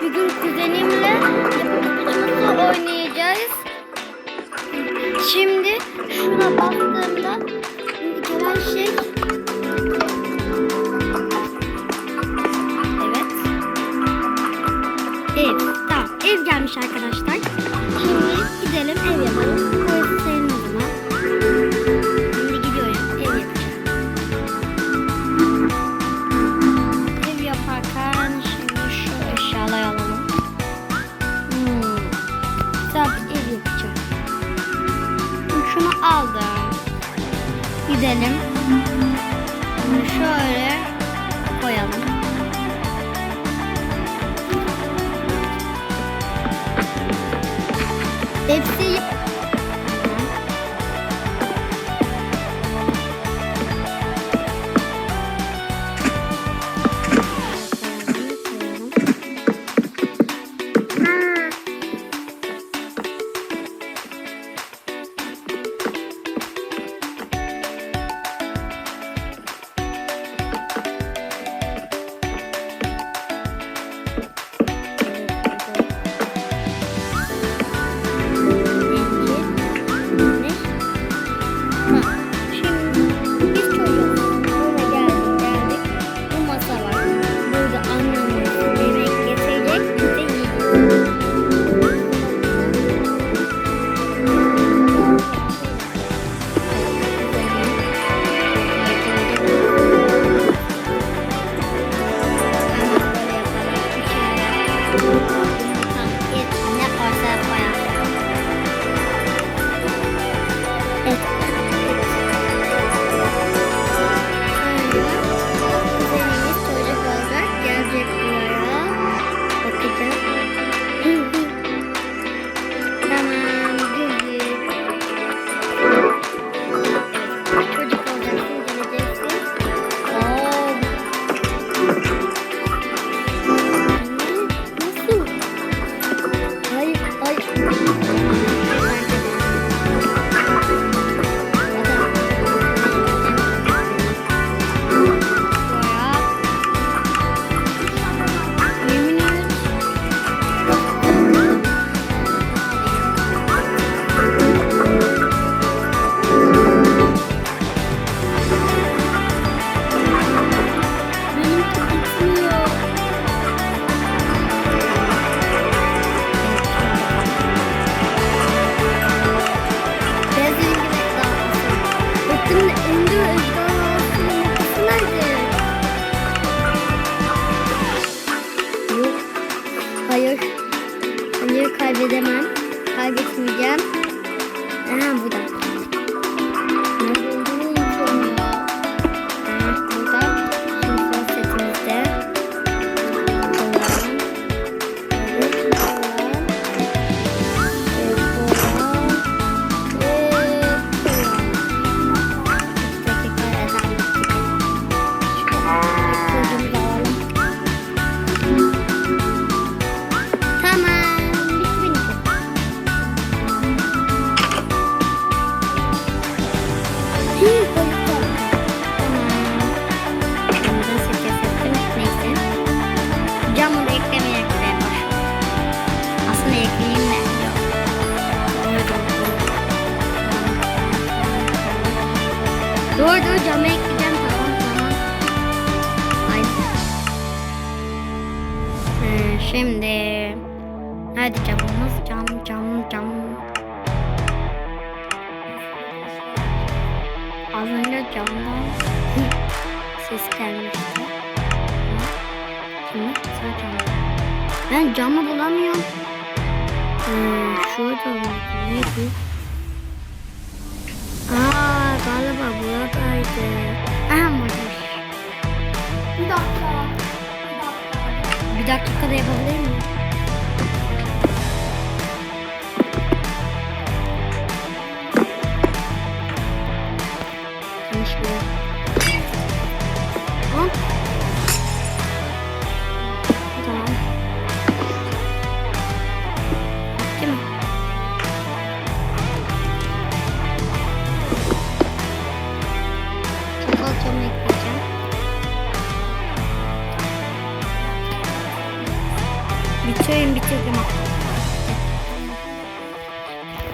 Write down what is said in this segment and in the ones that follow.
Bir gün kuzenimle yapıcımızı oynayacağız. Şimdi şuna baktığımda gelen şey Evet. Ev. Tamam ev gelmiş arkadaşlar. Silelim. Şöyle koyalım. Hepsi 哼 где? Ага, буду. Şimdi hadi camımız cam cam cam. Az önce camdan ses gelmişti. Şimdi sağ camdan. Ben camı bulamıyorum. Hmm, şurada neydi? Aa galiba buradaydı. Aha buradaymış. Bir dakika. Bir dakikada yapabilir miyim?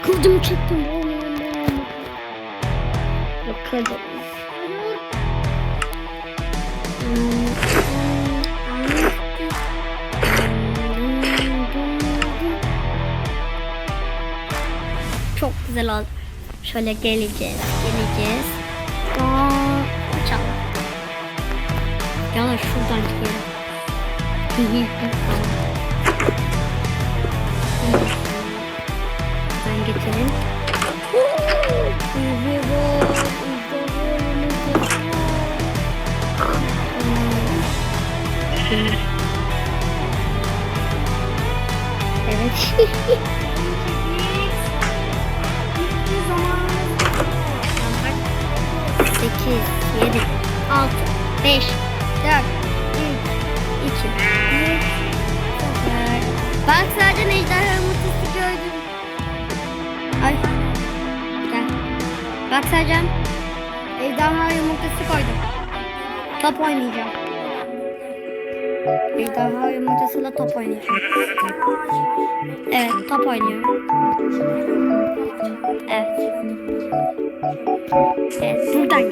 Kılıcımı çektim. Bakalım. Çok güzel oldu. Şöyle geleceğiz, geleceğiz. Aa, açalım. Yalnız şuradan gidelim. Bul, Evet. Sekiz, yedi, altı, beş, dört, üç, iki, bir, sıfır. Sadece ejderha Bak Sercan. Ejderha yumurtası koydum. Top oynayacağım. Ejderha yumurtasıyla top oynayacağım. Evet top oynuyorum. Evet. Evet buradan.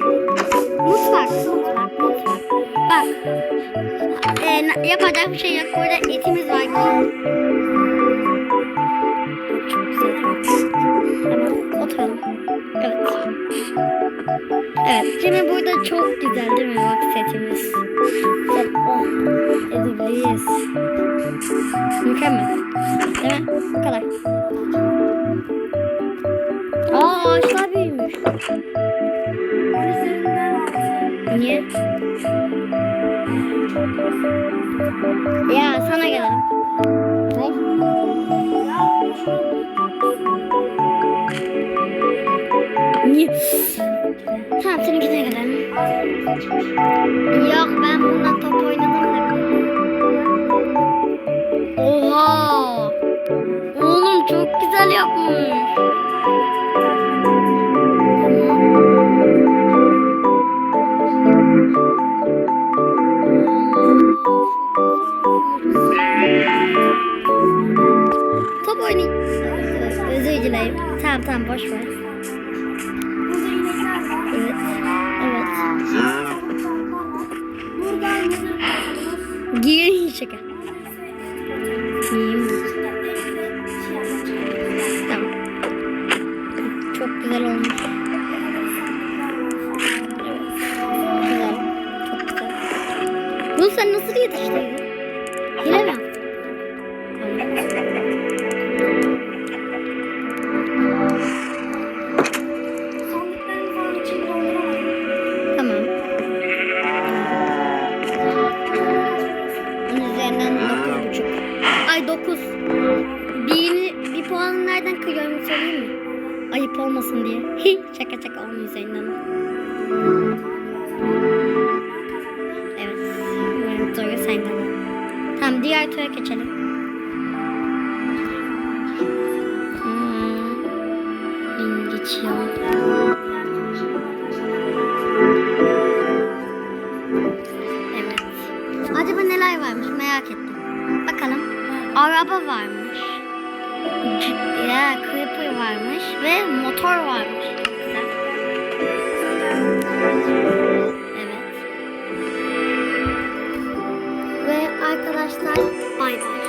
Mutfak, mutfak, mutfak. Bak. Ee, yapacak bir şey yok. Burada etimiz var. Çok güzel. Oturalım. Evet. Evet. Şimdi burada çok güzel değil mi? Bak setimiz. Sabah edebiliriz. Mükemmel. Değil mi? Bu kadar. Aa ağaçlar büyümüş. Niye? Ya sana gelelim. Niye? Tamam seninkine gelelim. Yok ben bundan top oynadım da. Oha! Oğlum çok güzel yapmış. Top oynayayım. Özür dilerim. Tamam tamam boş ver. शिक्षक Birini, bir puanı nereden kırıyorum söyleyeyim mi? Ayıp olmasın diye. Hi, şaka şaka onun üzerinden. Evet. Soruyu sen kazan. Tamam diğer tura geçelim. Araba varmış. Ya creeper varmış ve motor varmış. Evet. Ve arkadaşlar bay bay.